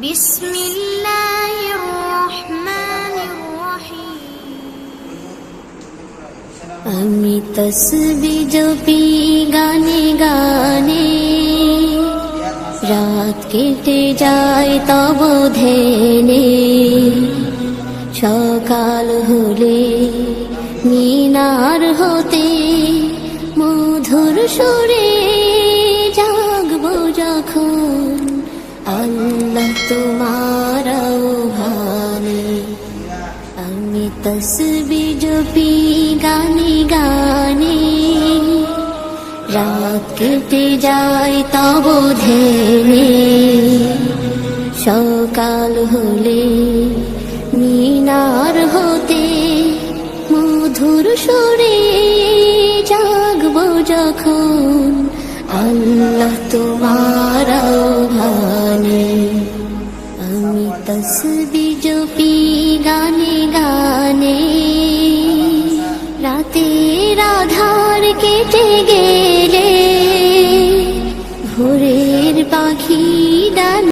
بسم الله الرحمن الرحيم আমি তসবি জপি গানে গানে রাত কেটে যায় তব ধেনে সকাল হলে মিনার হতে মধুর সুরে তোমার ভানে আমি তসবি জপি, গানে গানে। রাত যায় তব ধেনে সকাল হলে মিনার হতে মধুর সুরে জাগব যখন আল্লাহ তোমার আমি তসবি জপি গানে গানে রাতে রাধার কেটে গেলে ভোরের পাখি ডান